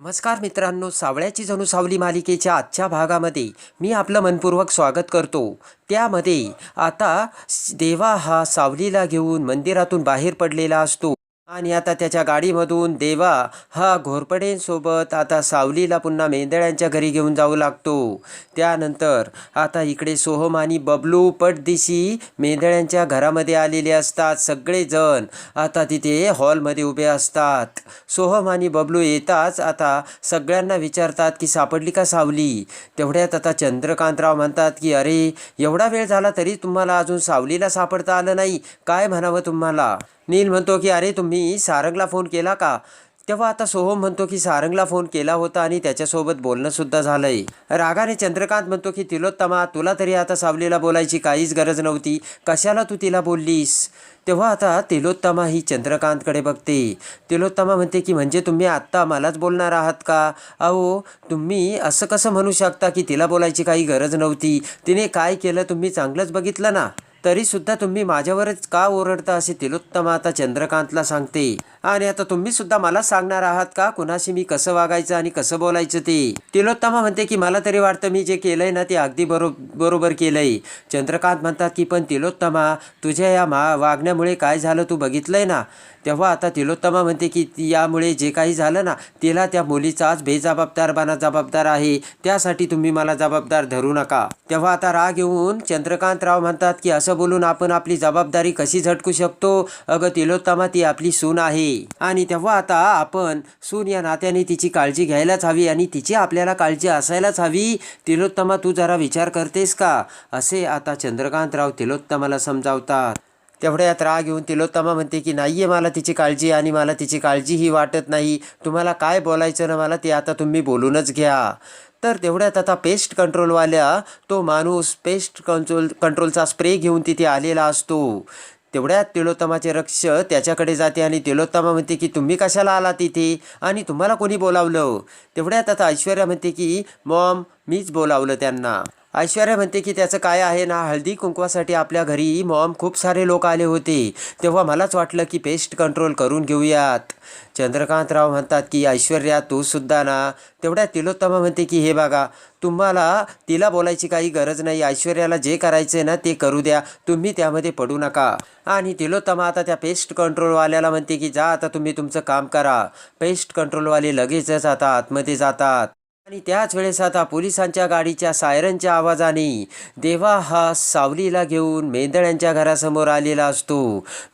नमस्कार मित्रांनो सावळ्याची जणू सावली मालिकेच्या आजच्या भागामध्ये मी आपलं मनपूर्वक स्वागत करतो. त्यामध्ये आता देवा हा सावलीला घेऊन मंदिरातून बाहेर पडलेला असतो. आणि आता त्याच्या गाडीमधून देवा हा घोरपडेंसोबत आता सावलीला पुन्हा मेंदळ्यांच्या घरी घेऊन जाऊ लागतो. त्यानंतर आता इकडे सोहम आणि बबलू पटदिशी मेंदळ्यांच्या घरामध्ये आलेले असतात सगळेजण. आता तिथे हॉलमध्ये उभे असतात. सोहम आणि बबलू येताच आता सगळ्यांना विचारतात की सापडली का सावली? तेवढ्यात आता चंद्रकांतराव म्हणतात की अरे एवढा वेळ झाला तरी तुम्हाला अजून सावलीला सापडता आलं नाही. काय म्हणावं तुम्हाला? नील म्हणतो की अरे तुम्ही सारंगला फोन केला का? तेव्हा आता सोहम म्हणतो की सारंगला फोन केला होता आणि त्याच्यासोबत बोलणंसुद्धा झालंय. रागाने चंद्रकांत म्हणतो की तिलोत्तमा तुला तरी आता सावलीला बोलायची काहीच गरज नव्हती. कशाला तू तिला बोललीस? तेव्हा आता तिलोत्तमा ही चंद्रकांतकडे बघते. तिलोत्तमा म्हणते की म्हणजे तुम्ही आत्ता मलाच बोलणार आहात का? अहो तुम्ही असं कसं म्हणू शकता की तिला बोलायची काही गरज नव्हती. तिने काय केलं तुम्ही चांगलंच बघितलं ना. तरीसुद्धा तुम्ही माझ्यावरच का ओरडता असे तिलोत्तमा आता चंद्रकांतला सांगते? आणि आता तुम्ही सुद्धा मला सांगणार आहात का? कुणाशी मी कसं वागायचं आणि कसं बोलायचं ते? तिलोत्तमा म्हणते की मला तरी वाटतं मी जे केलंय ना ते अगदी बरो बरोबर केलंय. चंद्रकांत म्हणतात की पण तिलोत्तमा तुझ्या या मा वागण्यामुळे काय झालं तू बघितलंय ना? तेव्हा आता तिलोत्तमा म्हणते की यामुळे जे काही झालं ना तिला त्या मुलीचाच बेजबाबदारपणा जबाबदार आहे. त्यासाठी तुम्ही मला जबाबदार धरू नका. तेव्हा आता राग येऊन चंद्रकांतराव म्हणतात की असं बोलून आपण आपली जबाबदारी कशी झटकू शकतो? अगं तिलोत्तमा ती आपली सून आहे. आणि तेव्हा आता आपण सून या नात्याने तिची काळजी घ्यायलाच हवी आणि तिची आपल्याला काळजी असायलाच हवी. तिलोत्तमा तू जरा विचार करतेस का? असे आता चंद्रकांतराव तिलोत्तमाला समजावतात. तेवढ्यात राग येऊन तिलोत्तमा म्हणते की नाही आहे मला तिची काळजी आणि मला तिची काळजीही वाटत नाही. तुम्हाला काय बोलायचं ना मला ते आता तुम्ही बोलूनच घ्या. तर तेवढ्यात आता पेस्ट कंट्रोलवाल्या तो माणूस पेस्ट कंट्रोल कंट्रोलचा स्प्रे घेऊन तिथे आलेला असतो. तेवढ्यात तिलोत्तमाचे रक्ष त्याच्याकडे जाते आणि तिलोत्तमा म्हणते की तुम्ही कशाला आला तिथे आणि तुम्हाला कोणी बोलावलं? तेवढ्यात आता ऐश्वर्या म्हणते की मॉम मीच बोलावलं त्यांना. ऐश्वर्या म्हणते की त्याचं काय आहे ना हळदी कुंकवासाठी आपल्या घरी मॉम खूप सारे लोक आले होते. तेव्हा मलाच वाटलं की पेस्ट कंट्रोल करून घेऊयात. चंद्रकांतराव म्हणतात की ऐश्वर्या तू सुद्धा ना. तेवढ्या तिलोत्तमा म्हणते की हे बघा तुम्हाला तिला बोलायची काही गरज नाही. ऐश्वर्याला जे करायचं ना ते करू द्या. तुम्ही त्यामध्ये पडू नका. आणि तिलोत्तमा आता त्या पेस्ट कंट्रोलवाल्याला म्हणते की जा आता तुम्ही तुमचं काम करा. पेस्ट कंट्रोलवाले लगेचच आता आतमध्ये जातात. आणि त्याच वेळेस आता पोलिसांच्या गाडीच्या सायरनच्या आवाजाने देवा हा सावलीला घेऊन मेंदळ्यांच्या घरासमोर आलेला असतो.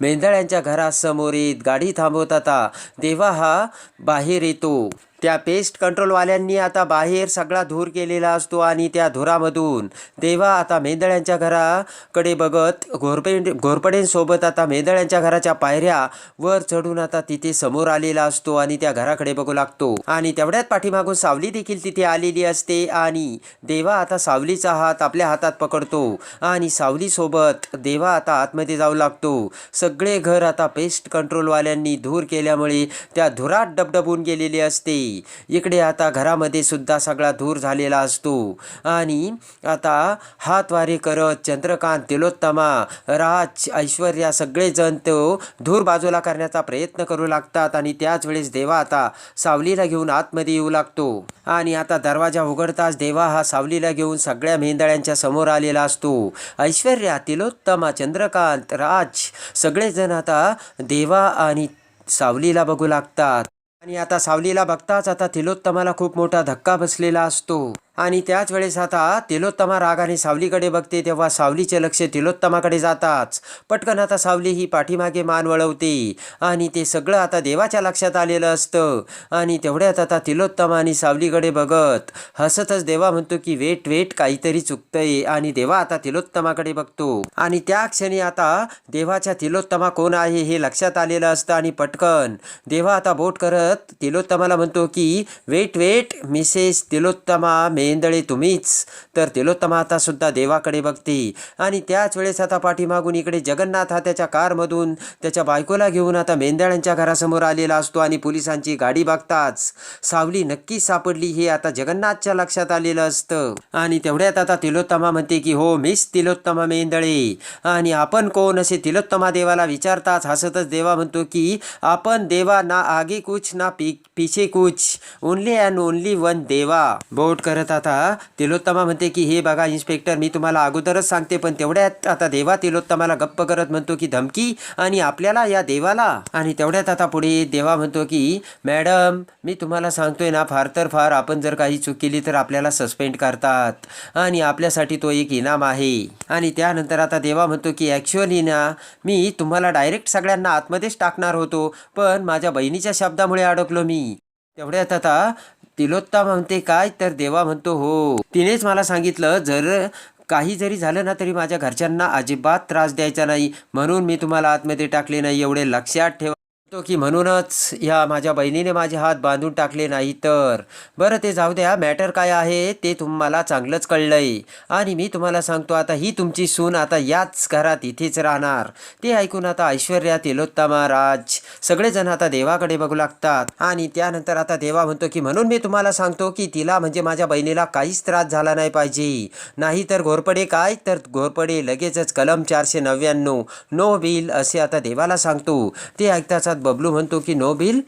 मेंदळ्यांच्या घरासमोर येत गाडी थांबवत आता देवा हा बाहेर येतो. त्या पेस्ट कंट्रोलवाल्यांनी आता बाहेर सगळा धूर केलेला असतो आणि त्या धुरामधून. देवा आता मेंदळ्यांच्या घराकडे बघत घोरपे घोरपडेंसोबत आता मेंदळ्यांच्या घराच्या पायऱ्या वर चढून आता तिथे समोर आलेला असतो आणि त्या घराकडे बघू लागतो. आणि तेवढ्यात पाठीमागून सावली देखील तिथे आलेली असते आणि देवा आता सावलीचा हात आपल्या हातात पकडतो आणि सावलीसोबत देवा आता आतमध्ये जाऊ लागतो. सगळे घर आता पेस्ट कंट्रोलवाल्यांनी धूर केल्यामुळे त्या धुरात डबडबून गेलेले असते. इकडे आता घरामध्ये सुद्धा सगळा धूर झालेला असतो. आणि आता हातवारे करत चंद्रकांत तिलोत्तमा राज ऐश्वर्या सगळेजण तो धूर बाजूला करण्याचा प्रयत्न करू लागतात आणि त्याच वेळेस देवा आता सावलीला घेऊन आतमध्ये येऊ लागतो. आणि आता दरवाजा उघडताच देवा हा सावलीला घेऊन सगळ्या मेंदळ्यांच्या समोर आलेला असतो. ऐश्वर्या तिलोत्तमा चंद्रकांत राज सगळेजण आता देवा आणि सावलीला बघू लागतात. आणि आता सावलीला बघताच आता तिलोत्तमाला खूप मोठा धक्का बसलेला असतो. आणि त्याच वेळेस आता तिलोत्तमा रागाने सावलीकडे बघते तेव्हा सावलीचे लक्ष तिलोत्तमाकडे जाताच. पटकन आता सावली ही पाठीमागे मान वळवते आणि ते सगळं आता देवाच्या लक्षात आलेलं असतं. आणि तेवढ्यात आता तिलोत्तमा आणि सावलीकडे बघत हसतच देवा म्हणतो की वेट वेट काहीतरी चुकतंय. आणि देवा आता तिलोत्तमाकडे बघतो. आणि त्या क्षणी आता देवाच्या तिलोत्तमा कोण आहे हे लक्षात आलेलं असतं आणि पटकन देवा आता बोट करत तिलोत्तमाला म्हणतो की wait wait Mrs Tilottama Mendhale तुम्हीच. तर तिलोत्तमा आता सुद्धा देवाकडे बघते. आणि त्याच वेळेस आता पाठीमागून इकडे जगन्नाथ हा त्याच्या कारमधून त्याच्या बायकोला घेऊन आता मेंदळ्यांच्या घरासमोर आलेला असतो आणि पोलिसांची गाडी बघताच. सावली नक्की सापडली हे आता जगन्नाथच्या लक्षात आलेलं असतं. आणि तेवढ्यात आता तिलोत्तमा म्हणते की हो मिस तिलोत्तमा मेंदळे. आणि आपण कोण असे तिलोत्तमा देवाला विचारताच हसतच देवा म्हणतो की आपण देवा ना आगे कुछ ना पी पीछे कुछ. ओनली अँड ओनली वन देवा. बोट करत आता तिलोत्तमा म्हणते की हे बघा इन्स्पेक्टर मी तुम्हाला अगोदरच सांगते पण तेवढ्यात आता देवा तिलोत्तमाला गप्प करत म्हणतो की धमकी आणि आपल्याला या देवाला. आणि तेवढ्यात आता पुढे देवा म्हणतो की मॅडम मी तुम्हाला सांगतोय ना फार तर फार आपण जर काही चूक केली तर आपल्याला सस्पेंड करतात आणि आपल्यासाठी तो एक इनाम आहे. आणि त्यानंतर आता देवा म्हणतो की ॲक्च्युअली ना मी तुम्हाला डायरेक्ट सगळ्यांना आतमध्येच टाकणार होतो पण माझ्या बहिणीच्या शब्दामुळे अडकलो मी. तेवढ्यात आता तिलोत्ता म्हणते काय तर देवा म्हणतो हो. तिनेच मला सांगितलं जर काही जरी झालं ना तरी माझ्या घरच्यांना अजिबात त्रास द्यायचा नाही. म्हणून मी तुम्हाला आतमध्ये टाकले नाही एवढे लक्षात ठेवा. तो की म्हणूनच ह्या माझ्या बहिणीने माझे हात बांधून टाकले नाही तर. बरं ते जाऊ द्या मॅटर काय आहे ते तुम्हाला चांगलंच कळलंय. आणि मी तुम्हाला सांगतो आता ही तुमची सून आता याच घरात इथेच राहणार. ते ऐकून आता ऐश्वर्या तिलोत्तमा राज सगळेजण आता देवाकडे बघू लागतात. आणि त्यानंतर आता देवा म्हणतो की म्हणून मी तुम्हाला सांगतो की तिला म्हणजे माझ्या बहिणीला काहीच त्रास झाला नाही पाहिजे. नाही तर घोरपडे काय? तर घोरपडे लगेचच कलम चारशे नव्याण्णव. नो बिल असे आता देवाला सांगतो. ते ऐकताच बबलू म्हणतो की नो बिल?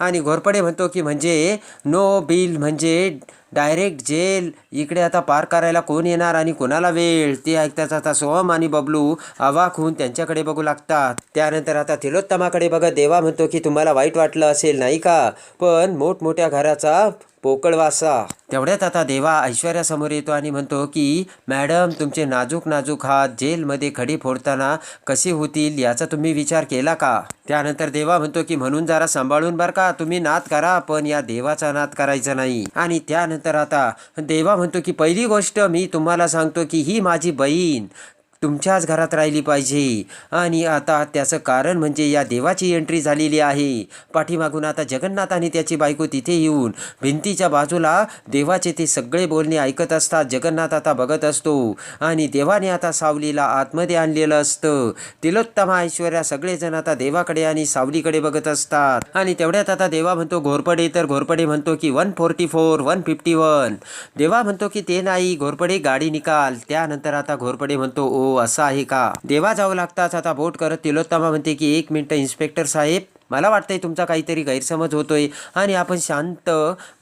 आणि घोरपडे म्हणतो की म्हणजे नो बिल म्हणजे डायरेक्ट जेल. इकडे आता पार करायला कोण येणार आणि कोणाला वेळ? ते ऐकताच आता सोहम आणि बबलू अवाक होऊन त्यांच्याकडे बघू लागतात. त्यानंतर आता तिलोत्तमाकडे बघत देवा म्हणतो की तुम्हाला वाईट वाटलं असेल नाही का? पण मोठमोठ्या घराचा पोकळवासा. तेवढ्यात आता देवा ऐश्वर्यासमोर येतो आणि म्हणतो की मॅडम तुमचे नाजूक नाजूक हात जेलमध्ये खडी फोडताना कसे होतील याचा तुम्ही विचार केला का? त्यानंतर देवा म्हणतो की म्हणून जरा सांभाळून बरं का तुम्ही नाद करा पण या देवाचा नाद करायचा नाही. आणि त्यानंतर आता देवा म्हणतो की पहिली गोष्ट मी तुम्हाला सांगतो की ही माझी बहीण तुमच्याच घरात राहिली पाहिजे. आणि आता त्याचं कारण म्हणजे या देवाची एंट्री झालेली आहे. पाठीमागून आता जगन्नाथ आणि त्याची बायको तिथे येऊन भिंतीच्या बाजूला देवाचे ते सगळे बोलणे ऐकत असतात. जगन्नाथ आता बघत असतो. आणि देवाने आता सावलीला आतमध्ये आणलेलं असतं. तिलोत्तमा ऐश्वर्या सगळेजण आता देवाकडे आणि सावलीकडे बघत असतात. आणि तेवढ्यात आता देवा म्हणतो घोरपडे तर घोरपडे म्हणतो की one forty four one fifty one देवा म्हणतो की ते नाही घोरपडे गाडी निकाल. त्यानंतर आता घोरपडे म्हणतो ओ असं आहे का? देवा जाऊ लागताच आता बोट करत तिलोत्तमा म्हणते की एक मिनिट इन्स्पेक्टर साहेब. मला वाटतंय तुमचा काहीतरी गैरसमज होतोय. आणि आपण शांत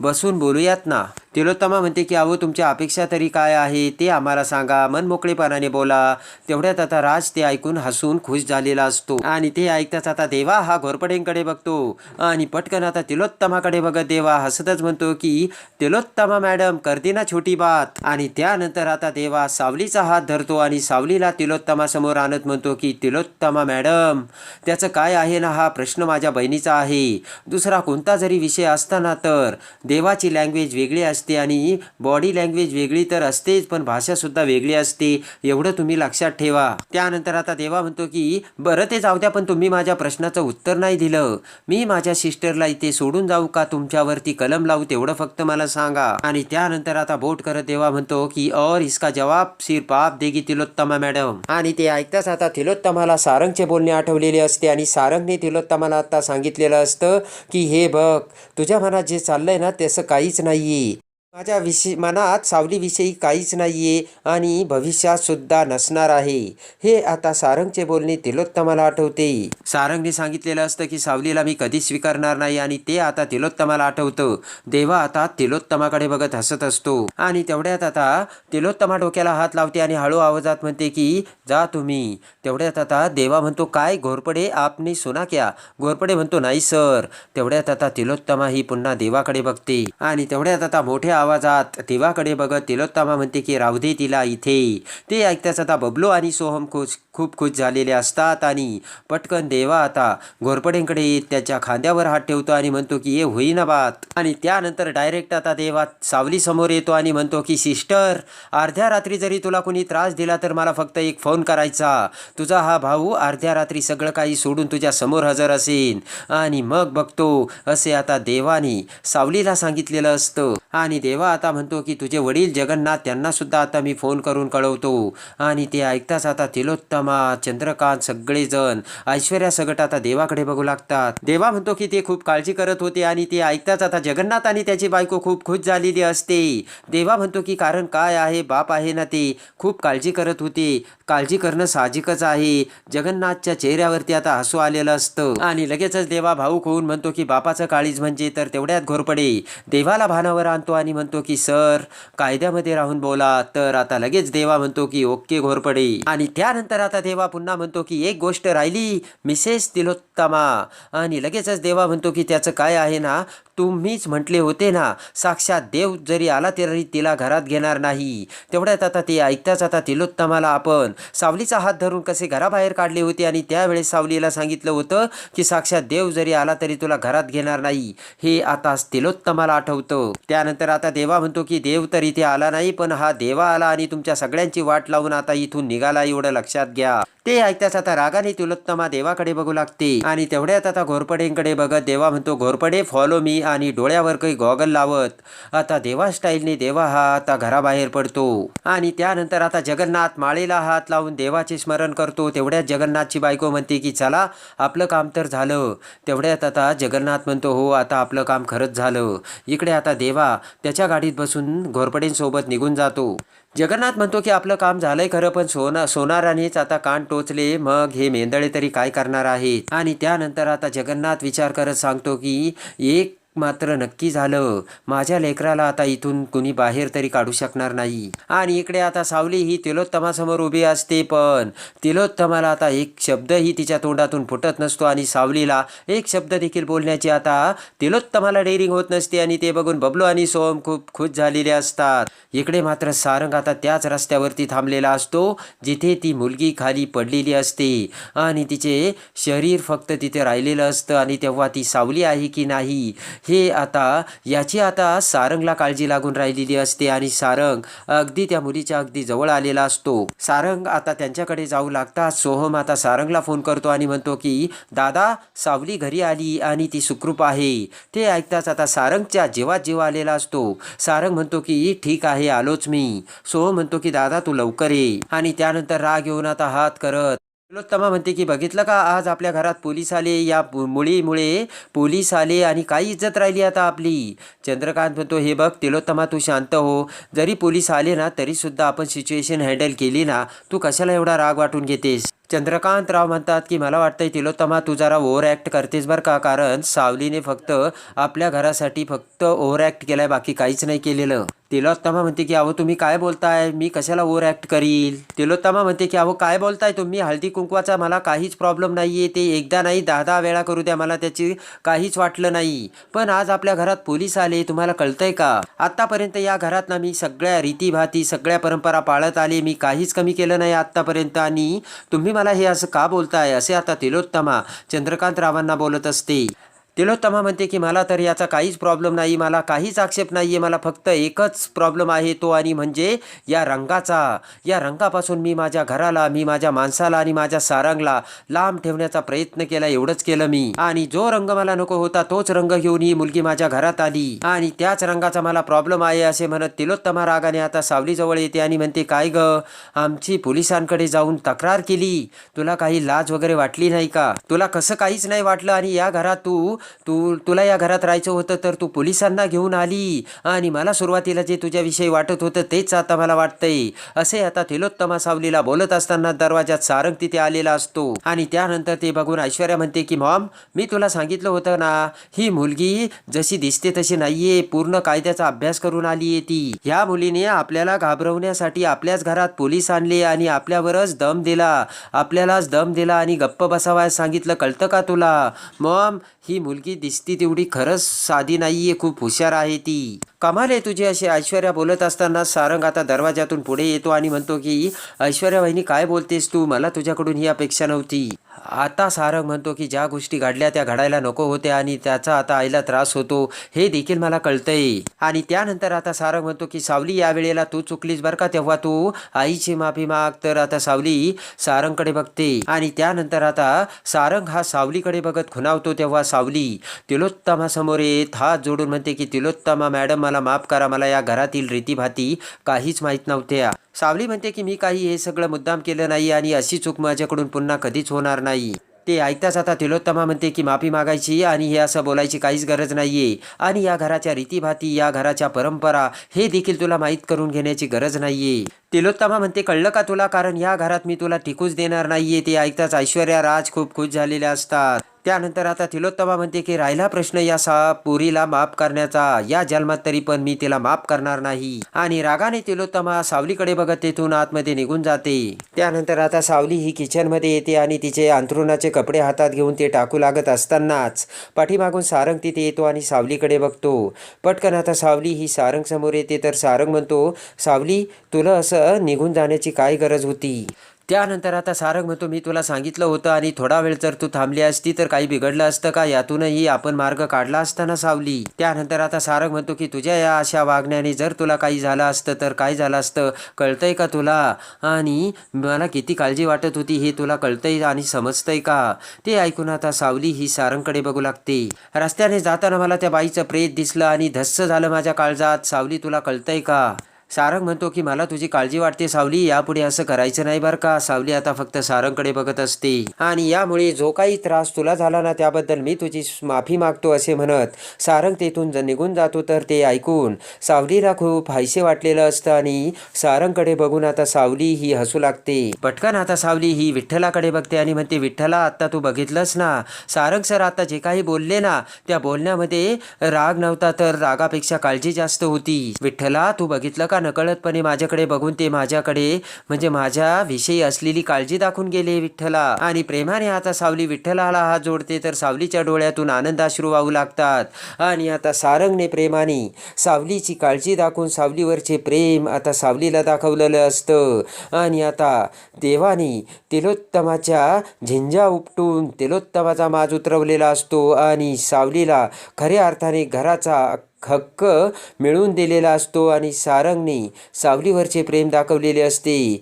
बसून बोलूयात ना. तिलोत्तमा म्हणते की अहो तुमच्या अपेक्षा तरी काय आहे? ते आम्हाला सांगा. मन मोकळेपणाने बोला. तेवढ्यात आता राज ते ऐकून हसून खुश झालेला असतो. आणि ते ऐकताच आता देवा हा घोरपडेंकडे बघतो. आणि पटकन आता तिलोत्तमाकडे बघत देवा हसतच म्हणतो की तिलोत्तमा मॅडम करते ना छोटी बात. आणि त्यानंतर आता देवा सावलीचा हात धरतो आणि सावलीला तिलोत्तमा समोर आणत म्हणतो की तिलोत्तमा मॅडम त्याचं काय आहे ना हा प्रश्न माझ्या बहिणीचा आहे. दुसरा कोणता जरी विषय असताना तर देवाची लँग्वेज वेगळी असते आणि बॉडी लँग्वेज वेगळी तर असतेच पण भाषा सुद्धा वेगळी असते. एवढं तुम्ही लक्षात ठेवा. त्यानंतर आता देवा म्हणतो की बरं ते जाऊ द्या पण तुम्ही माझ्या प्रश्नाचं उत्तर नाही दिलं. मी माझ्या सिस्टरला इथे सोडून जाऊ का? तुमच्यावरती कलम लावू तेवढं फक्त मला सांगा. आणि त्यानंतर आता बोट करत देवा म्हणतो की और इसका जवाब सिर्फ आप देगी तिलोत्तमा मॅडम. आणि ते ऐकताच आता तिलोत्तमाला सारंगचे बोलणे आठवलेले असते आणि सारंगने तिलोत्तमाला आता सांगितलेलं असतं की हे बघ तुझ्या मनात जे चाललंय ना त्याचं काहीच नाही माझ्या विषयी मनात सावलीविषयी काहीच नाहीये आणि भविष्यात सुद्धा नसणार आहे. हे आता सारंगचे बोलणे तिलोत्तमाला आठवते. सारंगने सांगितलेलं असतं की सावलीला मी कधीच स्वीकारणार नाही आणि ते आता तिलोत्तमाला आठवतं. देवा आता तिलोत्तमाकडे बघत हसत असतो. आणि तेवढ्यात आता तिलोत्तमा डोक्याला हात लावते आणि हळू आवाजात म्हणते की जा तुम्ही. तेवढ्यात आता देवा म्हणतो काय घोरपडे? आपने सुना क्या? घोरपडे म्हणतो नाही सर. तेवढ्यात आता तिलोत्तमा ही पुन्हा देवाकडे बघते. आणि तेवढ्यात आता मोठ्या आवाजात देवाकडे बघत तिलोत्तमा म्हणते की राहू दे तिला इथे. ते ऐकताच आता बबलू आणि सोहम खुश खूप खुश झालेले असतात आणि पटकन देवा आता घोरपडेंकडे येत त्याच्या खांद्यावर हात ठेवतो आणि म्हणतो की हे होईना बात. आणि त्यानंतर डायरेक्ट आता देवा सावली समोर येतो आणि म्हणतो की सिस्टर अर्ध्या रात्री जरी तुला कोणी त्रास दिला तर मला फक्त एक फोन करायचा. तुझा हा भाऊ अर्ध्या रात्री सगळं काही सोडून तुझ्या समोर हजर असेल आणि मग बघतो असे आता देवाने सावलीला सांगितलेलं असतं. आणि देव देवा आता म्हणतो की तुझे वडील जगन्नाथ त्यांना सुद्धा आता मी फोन करून कळवतो. आणि ते ऐकताच आता तिलोत्तमा चंद्रकांत सगळेजण ऐश्वर्या सगट आता देवाकडे बघू लागतात. देवा म्हणतो की ते खूप काळजी करत होते आणि ते ऐकताच आता जगन्नाथ आणि त्याची बायको खूप खुश झालेली असते. देवा म्हणतो की कारण काय आहे बाप आहे ना ते खूप काळजी करत होते. काळजी करणं साहजिकच आहे. जगन्नाथच्या चेहऱ्यावरती आता हसू आलेलं असतं. आणि लगेचच देवा भाऊक होऊन म्हणतो की बापाचं काळीज म्हणजे तर तेवढ्यात घोरपडे. देवाला भानावर आणतो आणि म्हणतो की सर कायद्यामध्ये राहून बोला. तर आता लगेच देवा म्हणतो की ओके घोरपडे. आणि त्यानंतर आता देवा पुन्हा म्हणतो की एक गोष्ट राहिली मिसेस तिलोत्तमा. आणि लगेचच देवा म्हणतो की त्याचं काय आहे ना तुम्हीच म्हटले होते ना साक्षात देव जरी आला तरी तिला घरात घेणार नाही. तेवढ्यात आता ते ऐकताच आता तिलोत्तमाला आपण सावलीचा हात धरून कसे घराबाहेर काढले होते आणि त्यावेळेस सावलीला सांगितलं होतं की साक्षात देव जरी आला तरी तुला घरात घेणार नाही. हे आता तिलोत्तमाला आठवतं. त्यानंतर आता देवा म्हणतो की देव तर इथे आला नाही पण हा देवा आला आणि तुमच्या सगळ्यांची वाट लावून आता इथून निघाला एवढं लक्षात घ्या. ते ऐकताच आता रागाने तिलोत्तमा देवाकडे बघू लागते आणि तेवढ्यात आता घोरपडेंकडे बघत देवा म्हणतो घोरपडे फॉलो मी आणि डोळ्यावर काही गॉगल लावत आता देवा स्टाईलने देवा हा आता घराबाहेर पडतो. आणि त्यानंतर आता जगन्नाथ माळेला हात लावून देवाचे स्मरण करतो. तेवढ्यात जगन्नाथची बायको म्हणते की चला आपलं काम तर झालं. तेवढ्यात आता जगन्नाथ म्हणतो हो आता आपलं काम खरंच झालं. इकडे आता देवा त्याच्या गाडीत बसून घोरपडेंसोबत निघून जातो. जगन्नाथ म्हणतो की आपलं काम झालंय खरं पण सोना सोनारानेच आता कान टोचले मग हे मेंदळे तरी काय करणार आहेत? आणि त्यानंतर आता जगन्नाथ विचार करत सांगतो की एक मात्र नक्की झालं. माझ्या लेकराला आता इथून कुणी बाहेर तरी काढू शकणार नाही. आणि इकडे आता सावली ही तिलोत्तमासमोर उभी असते पण तिलोत्तमाला आता एक शब्दही तिच्या तोंडातून फुटत नसतो आणि सावलीला एक शब्द देखील बोलण्याची आता तिलोत्तमाला डेअरिंग होत नसते आणि ते बघून बबलू आणि सोम खूप खुश झालेले असतात. इकडे मात्र सारंग आता त्याच रस्त्यावरती थांबलेला असतो जिथे ती मुलगी खाली पडलेली असते. आणि तिचे शरीर फक्त तिथे राहिलेलं असतं आणि तेव्हा ती सावली आहे की नाही हे आता याची आता सारंगला काळजी लागून राहिलेली असते आणि सारंग अगदी त्या मुलीच्या अगदी जवळ आलेला असतो. सारंग आता त्यांच्याकडे जाऊ लागताच सोहम आता सारंगला फोन करतो आणि म्हणतो की दादा सावली घरी आली आणि ती सुखरूप आहे. ते ऐकताच आता सारंगच्या जीवात जीव आलेला असतो. सारंग म्हणतो की ठीक आहे आलोच मी. सोहम म्हणतो की दादा तू लवकर ये. आणि त्यानंतर राग येऊन आता हात करत तिलोत्तमा म्हणते की बघितलं का? आज आपल्या घरात पोलीस आले. या मुळीमुळे पोलीस आले आणि काही इज्जत राहिली आता आपली. चंद्रकांत म्हणतो हे बघ तिलोत्तमा तू शांत हो. जरी पोलीस आले ना तरीसुद्धा आपण सिच्युएशन हँडल केली ना तू कशाला एवढा राग वाटून घेतेस? चंद्रकांत राव म्हणतात की मला वाटतंय तिलोत्तमा तू जरा ओव्हर ॲक्ट करतेस बरं का? कारण सावलीने फक्त आपल्या घरासाठी फक्त ओव्हर ॲक्ट केलाय बाकी काहीच नाही केलेलं. तिलोत्तमा म्हणते की अहो तुम्ही काय बोलताय? मी कशाला ओव्हर ॲक्ट करील? तिलोत्तमा म्हणते की अहो काय बोलताय तुम्ही? हळदी कुंकवाचा मला काहीच प्रॉब्लेम नाही आहे ते एकदा नाही दहा दहा वेळा करू द्या. मला त्याची काहीच वाटलं नाही. पण आज आपल्या घरात पोलीस आले. तुम्हाला कळतंय का? आत्तापर्यंत या घरात ना मी सगळ्या रीतीभाती सगळ्या परंपरा पाळत आले. मी काहीच कमी केलं नाही आत्तापर्यंत. आणि तुम्ही मला हे असं का बोलताय? असे आता तिलोत्तमा चंद्रकांत रावांना बोलत असते. तिलोत्तमा म्हणते की मला तर याचा काहीच प्रॉब्लेम नाही मला काहीच आक्षेप नाही आहे मला फक्त एकच प्रॉब्लेम आहे तो आणि म्हणजे या रंगाचा. या रंगापासून मी माझ्या घराला मी माझ्या माणसाला आणि माझ्या सारंगला लांब ठेवण्याचा प्रयत्न केला एवढंच केलं मी. आणि जो रंग मला नको होता तोच रंग घेऊन ही मुलगी माझ्या घरात आली. आणि त्याच रंगाचा मला प्रॉब्लेम आहे असे म्हणत तिलोत्तमा रागाने आता सावलीजवळ येते आणि म्हणते काय ग आमची पोलिसांकडे जाऊन तक्रार केली. तुला काही लाज वगैरे वाटली नाही का? तुला कसं काहीच नाही वाटलं आणि या घरात तू तू तुला या घरात राहायचं होतं तर तू पोलिसांना घेऊन आली. आणि मला सुरुवातीला जे तुझ्याविषयी वाटत होतं तेच आता मला वाटतंय. असे आता तिलोत्तमा सावलीला बोलत असताना दरवाजात सारंग तिथे आलेला असतो. आणि त्यानंतर ते बघून ऐश्वर्या म्हणते की मॉम मी तुला सांगितलं होतं ना ही मुलगी जशी दिसते तशी नाहीये. पूर्ण कायद्याचा अभ्यास करून आली ती. ह्या मुलीने आपल्याला घाबरवण्यासाठी आपल्याच घरात पोलीस आणले आणि आपल्यावरच दम दिला. आपल्यालाच दम दिला आणि गप्प बसावयास सांगितलं. कळतं का तुला? मॉम ही मुलगी दिसती तेवढी खरंच साधी नाहीये खूप हुशार आहे ती. कमाल आहे तुझी अशी ऐश्वर्या बोलत असताना सारंग आता दरवाजातून पुढे येतो आणि म्हणतो की ऐश्वर्या वहिनी काय बोलतेस तू? मला तुझ्याकडून ही अपेक्षा नव्हती. आता सारंग म्हणतो की ज्या गोष्टी घडल्या त्या घडायला नको होत्या आणि त्याचा आता आईला त्रास होतो. हे देखील मला कळतंय. आणि त्यानंतर आता सारंग म्हणतो की सावली या वेळेला तू चुकलीस बरं का तेव्हा तू? आईची माफी माग तर आता सावली सारंगकडे बघते. आणि त्यानंतर आता सारंग हा सावलीकडे बघत खुणावतो तेव्हा सावली तिलोत्तमासमोर येत. हात जोडून म्हणते की तिलोत्तमा मॅडम मला माफ करा मला या घरातील रीतीभाती काहीच माहीत नव्हत्या. सावली म्हणते की मी काही हे सगळं मुद्दाम केलं नाही आणि अशी चूक माझ्याकडून पुन्हा कधीच होणार नाही. ते ऐकताच आता तिलोत्तमा म्हणते की माफी मागायची आणि हे असं बोलायची काहीच गरज नाहीये. आणि या घराच्या रीतीभाती या घराच्या परंपरा हे देखील तुला माहीत करून घेण्याची गरज नाहीये. तिलोत्तमा म्हणते कळलं का तुला? कारण या घरात मी तुला टिकूच देणार नाहीये. ते ऐकताच ऐश्वर्या राज खूप खुश झालेल्या असतात. त्यानंतर आता तिलोत्तमा म्हणते की राहिला प्रश्न या सा पुरीला माफ करण्याचा. या जन्मात तरी पण मी तिला माफ करणार नाही. आणि रागाने तिलोत्तमा सावलीकडे बघत तेथून आतमध्ये निघून जाते. त्यानंतर आता सावली ही किचनमध्ये येते आणि तिचे अंथरुणाचे कपडे हातात घेऊन ते टाकू लागत असतानाच पाठीमागून सारंग तिथे येतो आणि सावलीकडे बघतो. पटकन आता सावली ही सारंग समोर येते तर सारंग म्हणतो सावली तुला असं निघून जाण्याची काय गरज होती? त्यानंतर आता सारंग म्हणतो मी तुला सांगितलं होतं आणि थोडा वेळ जर तू थांबली असती तर काही बिघडलं असतं का? यातूनही आपण मार्ग काढला असता ना सावली. त्यानंतर आता सारंग म्हणतो की तुझ्या या अशा वागण्याने जर तुला काही झालं असतं तर काय झालं असतं? कळतंय का तुला? आणि मला किती काळजी वाटत होती हे तुला कळतंय आणि समजतंय का? ते ऐकून आता सावली ही सारंगकडे बघू लागते. रस्त्याने जाताना मला त्या बाईचं प्रेत दिसलं आणि धस्स झालं माझ्या काळजात. सावली तुला कळतंय का? सारंग म्हणतो की मला तुझी काळजी वाटते सावली यापुढे असं करायचं नाही बरं का? सावली आता फक्त सारंगकडे बघत असते. आणि यामुळे जो काही त्रास तुला झाला ना त्याबद्दल मी तुझी माफी मागतो असे म्हणत सारंग तेथून निघून जातो तर ते ऐकून सावलीला खूप हायसे वाटलेलं असतं आणि सारंगकडे बघून आता सावली ही हसू लागते. पटकन आता सावली ही विठ्ठलाकडे बघते. आणि म्हणते विठ्ठला आता तू बघितलंस ना? सारंग सर आता जे काही बोलले ना त्या बोलण्यामध्ये राग नव्हता तर रागापेक्षा काळजी जास्त होती. विठ्ठला तू बघितलं का नकळतपणे माझ्याकडे बघून ते माझ्याकडे म्हणजे माझ्या विषयी असलेली काळजी दाखवून गेले विठ्ठला. आणि प्रेमाने आता सावली विठ्ठलाला हात जोडते तर सावलीच्या डोळ्यातून आनंदाश्रू वाहू लागतात. आणि आता सारंगने प्रेमाने सावलीची काळजी दाखवून सावलीवरचे प्रेम आता सावलीला दाखवलेलं असतं. आणि आता देवाने तिलोत्तमाच्या झिंजा उपटून तिलोत्तमाचा माज उतरवलेला असतो. आणि सावलीला खऱ्या अर्थाने घराचा हक्क मिळवून दिलेला असतो आणि सारंगने सावलीवरचे प्रेम दाखवलेले असते.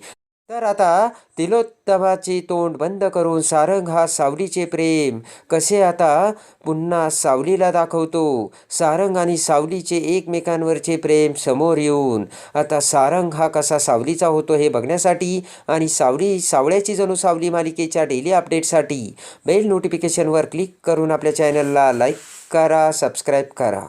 तर आता तिलोत्तमाचे तोंड बंद करून सारंग हा सावलीचे प्रेम कसे आता पुन्हा सावलीला दाखवतो. सारंग आणि सावलीचे एकमेकांवरचे प्रेम समोर येऊन आता सारंग हा कसा सावलीचा होतो हे बघण्यासाठी आणि सावली सावळ्याची जणू सावली मालिकेच्या डेली अपडेटसाठी बेल नोटिफिकेशनवर क्लिक करून आपल्या चॅनलला लाईक करा सबस्क्राईब करा.